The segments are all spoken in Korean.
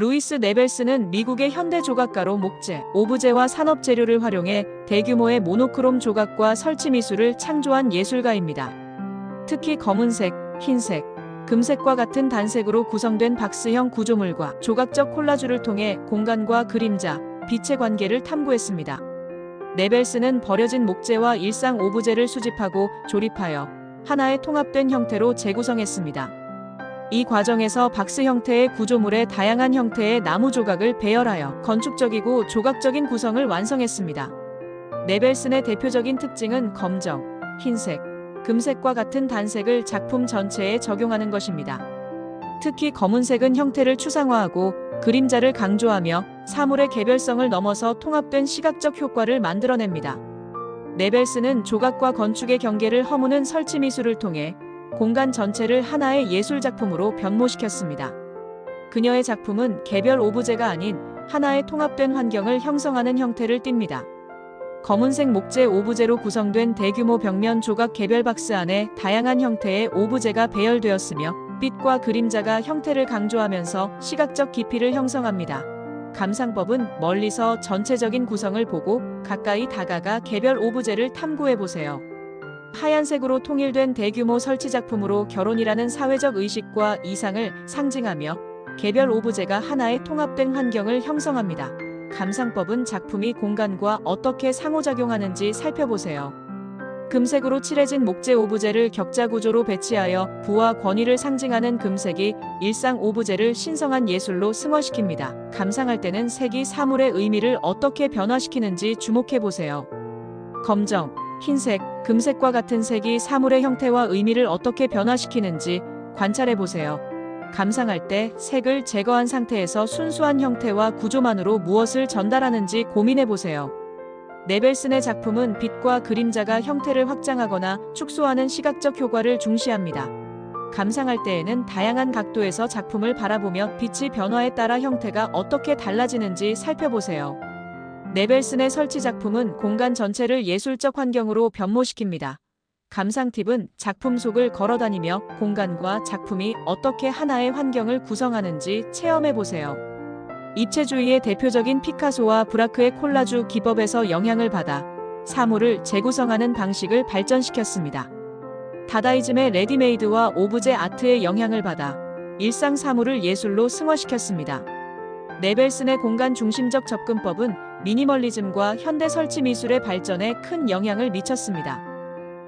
루이스 네벨스는 미국의 현대 조각가로 목재, 오브제와 산업 재료를 활용해 대규모의 모노크롬 조각과 설치 미술을 창조한 예술가입니다. 특히 검은색, 흰색, 금색과 같은 단색으로 구성된 박스형 구조물과 조각적 콜라주를 통해 공간과 그림자, 빛의 관계를 탐구했습니다. 네벨스는 버려진 목재와 일상 오브제를 수집하고 조립하여 하나의 통합된 형태로 재구성했습니다. 이 과정에서 박스 형태의 구조물에 다양한 형태의 나무 조각을 배열하여 건축적이고 조각적인 구성을 완성했습니다. 네벨슨의 대표적인 특징은 검정, 흰색, 금색과 같은 단색을 작품 전체에 적용하는 것입니다. 특히 검은색은 형태를 추상화하고 그림자를 강조하며 사물의 개별성을 넘어서 통합된 시각적 효과를 만들어냅니다. 네벨스는 조각과 건축의 경계를 허무는 설치 미술을 통해 공간 전체를 하나의 예술 작품으로 변모시켰습니다. 그녀의 작품은 개별 오브제가 아닌 하나의 통합된 환경을 형성하는 형태를 띱니다. 검은색 목재 오브제로 구성된 대규모 벽면 조각 개별 박스 안에 다양한 형태의 오브제가 배열되었으며 빛과 그림자가 형태를 강조하면서 시각적 깊이를 형성합니다. 감상법은 멀리서 전체적인 구성을 보고 가까이 다가가 개별 오브제를 탐구해 보세요. 하얀색으로 통일된 대규모 설치 작품으로 결혼이라는 사회적 의식과 이상을 상징하며 개별 오브제가 하나의 통합된 환경을 형성합니다. 감상법은 작품이 공간과 어떻게 상호작용하는지 살펴보세요. 금색으로 칠해진 목재 오브제를 격자 구조로 배치하여 부와 권위를 상징하는 금색이 일상 오브제를 신성한 예술로 승화시킵니다. 감상할 때는 색이 사물의 의미를 어떻게 변화시키는지 주목해 보세요. 검정, 흰색, 금색과 같은 색이 사물의 형태와 의미를 어떻게 변화시키는지 관찰해 보세요. 감상할 때 색을 제거한 상태에서 순수한 형태와 구조만으로 무엇을 전달하는지 고민해 보세요. 네벨슨의 작품은 빛과 그림자가 형태를 확장하거나 축소하는 시각적 효과를 중시합니다. 감상할 때에는 다양한 각도에서 작품을 바라보며 빛의 변화에 따라 형태가 어떻게 달라지는지 살펴보세요. 네벨슨의 설치 작품은 공간 전체를 예술적 환경으로 변모시킵니다. 감상 팁은 작품 속을 걸어다니며 공간과 작품이 어떻게 하나의 환경을 구성하는지 체험해 보세요. 입체주의의 대표적인 피카소와 브라크의 콜라주 기법에서 영향을 받아 사물을 재구성하는 방식을 발전시켰습니다. 다다이즘의 레디메이드와 오브제 아트의 영향을 받아 일상 사물을 예술로 승화시켰습니다. 네벨슨의 공간 중심적 접근법은 미니멀리즘과 현대 설치 미술의 발전에 큰 영향을 미쳤습니다.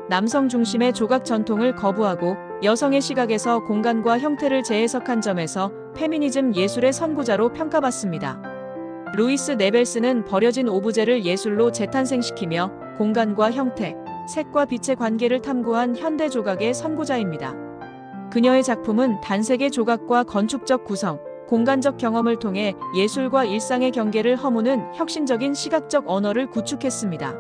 남성 중심의 조각 전통을 거부하고 여성의 시각에서 공간과 형태를 재해석한 점에서 페미니즘 예술의 선구자로 평가받습니다. 루이스 네벨스는 버려진 오브제를 예술로 재탄생시키며 공간과 형태, 색과 빛의 관계를 탐구한 현대 조각의 선구자입니다. 그녀의 작품은 단색의 조각과 건축적 구성, 공간적 경험을 통해 예술과 일상의 경계를 허무는 혁신적인 시각적 언어를 구축했습니다.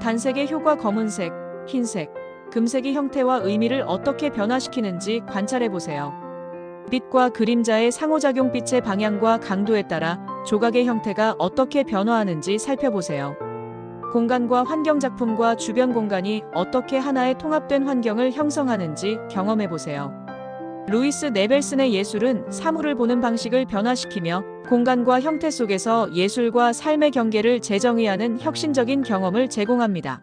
단색의 효과 검은색, 흰색, 금색이 형태와 의미를 어떻게 변화시키는지 관찰해 보세요. 빛과 그림자의 상호작용 빛의 방향과 강도에 따라 조각의 형태가 어떻게 변화하는지 살펴보세요. 공간과 환경 작품과 주변 공간이 어떻게 하나의 통합된 환경을 형성하는지 경험해 보세요. 루이스 네벨슨의 예술은 사물을 보는 방식을 변화시키며 공간과 형태 속에서 예술과 삶의 경계를 재정의하는 혁신적인 경험을 제공합니다.